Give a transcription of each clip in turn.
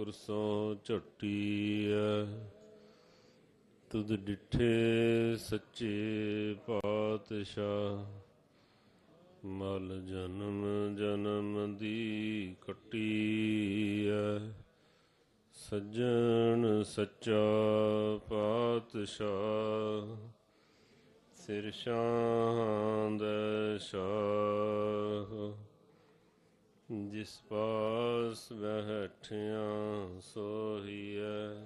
ਕੁਰਸੋਂ ਝਟੀਐ, ਤੁਧ ਡਿਠੇ ਸੱਚੇ ਪਾਤਸ਼ਾਹ, ਮਲ ਜਨਮ ਜਨਮ ਦੀ ਕਟੀਐ। ਸੱਜਣ ਸੱਚਾ ਪਾਤਸ਼ਾਹ, ਸਿਰ ਸ਼ਾਂਦ ਸ਼ਾਹ। ਜਿਸ ਪਾਸ ਬੈਠਿਆ ਸੋਹੀਐ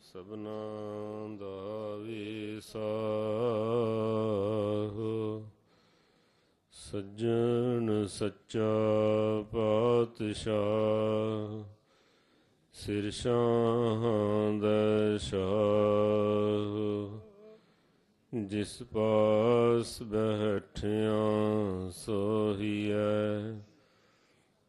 ਸਭਨਾ ਦਾ ਵਿਸਾਹ ਸੱਜਣ ਸੱਚਾ ਪਾਤਸ਼ਾਹ, ਸਿਰ ਸ਼ਾਂਦ ਸ਼ਾਹ। ਜਿਸ ਪਾਸ ਬੈਠਿਆ ਸੋਹੀਐ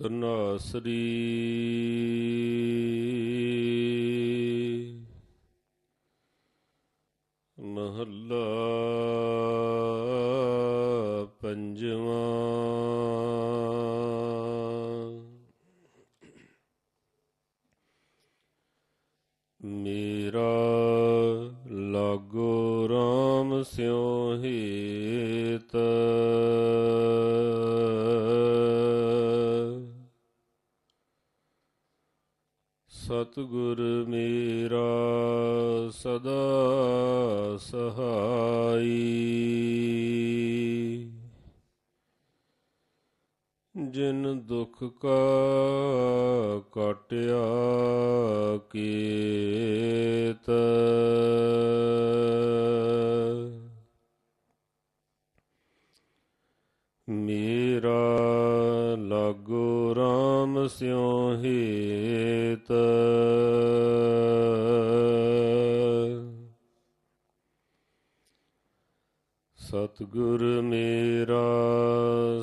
ਤਨਾਸਰੀ ਮਹੱਲਾ ਪੰਜਵਾਂ। ਮੇਰਾ ਸਤਿਗੁਰ ਮੇਰਾ ਸਦਾ ਸਹਾਈ। ਜਿਨ ਦੁਖ ਕਾ ਕਾਟਿਆ RAM ਸਿਉ ਹੀਤ। ਸਤਿਗੁਰ ਮੇਰਾ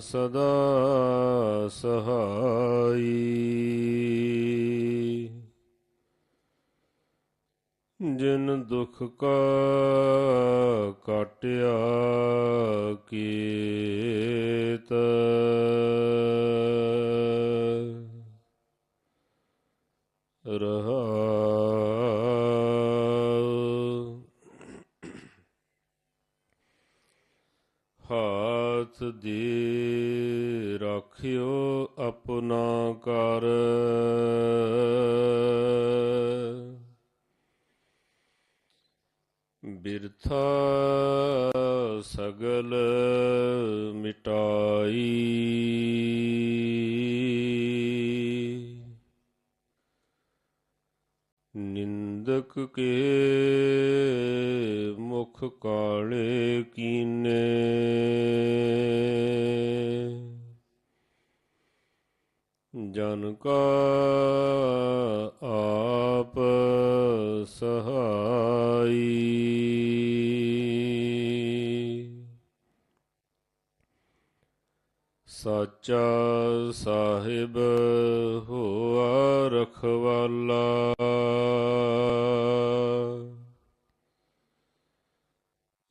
ਸਦਾ ਸਹਾਈ। ਜਿਨ ਦੁਖ ਕਾ ਕਾਟਿਆ ਕੀਤ। ਦੇ ਰਾਖਿਓ ਆਪਣਾ ਕਰ ਬਿਰਥਾ ਸਗਲ ਮਿਟਾਈ। ਨਿੰਦਕ ਕੇ ਮੁਖ ਕਾਲੇ ਕੀਨੇ। ਜਨ ਕਾ ਆਪ ਸਹਾਈ। ਸੱਚਾ ਸਾਹਿਬ ਹੋਆ ਰਖਵਾਲਾ।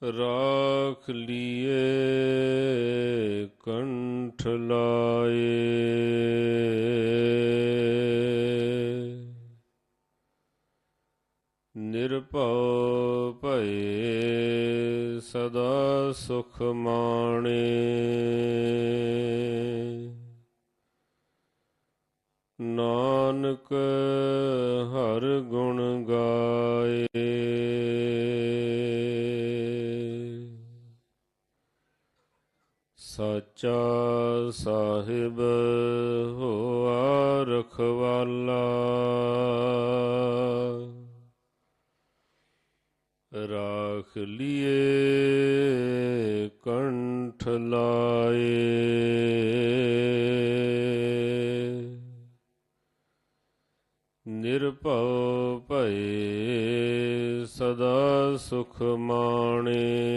ਰਾਖ ਲੀਏ ਕੰਠ ਲਾਏ। ਨਿਰਭਉ ਭਏ ਸਦਾ ਸੁਖ ਮਾਣੇ। ਨਾਨਕ ਹਰ ਗੁਣ ਗਾਏ। ਸੱਚਾ ਸਾਹਿਬ ਹੋਆ ਰਖਵਾਲਾ। ਰਾਖ ਲਿਏ ਕੰਠ ਲਾਏ। ਨਿਰਭਉ ਭਏ ਸਦਾ ਸੁਖ ਮਾਣੇ।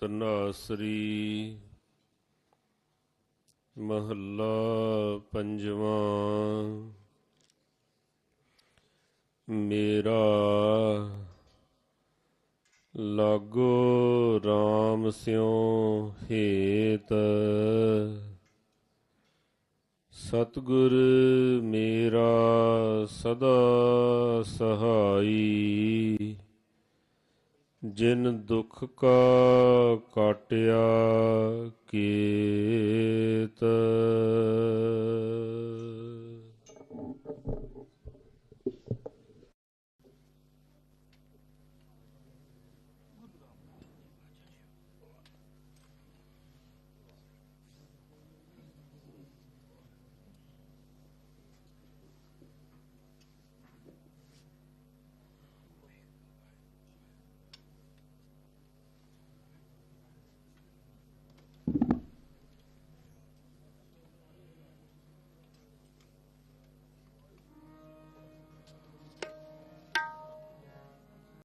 ਤਨਾਸਰੀ ਮਹੱਲਾ ਪੰਜਵਾਂ। ਮੇਰਾ ਲਾਗੋ RAM ਸਿਉ ਹੇਤ। ਸਤਿਗੁਰ ਮੇਰਾ ਸਦਾ ਸਹਾਈ। ਜਿਨ ਦੁਖ ਕਾ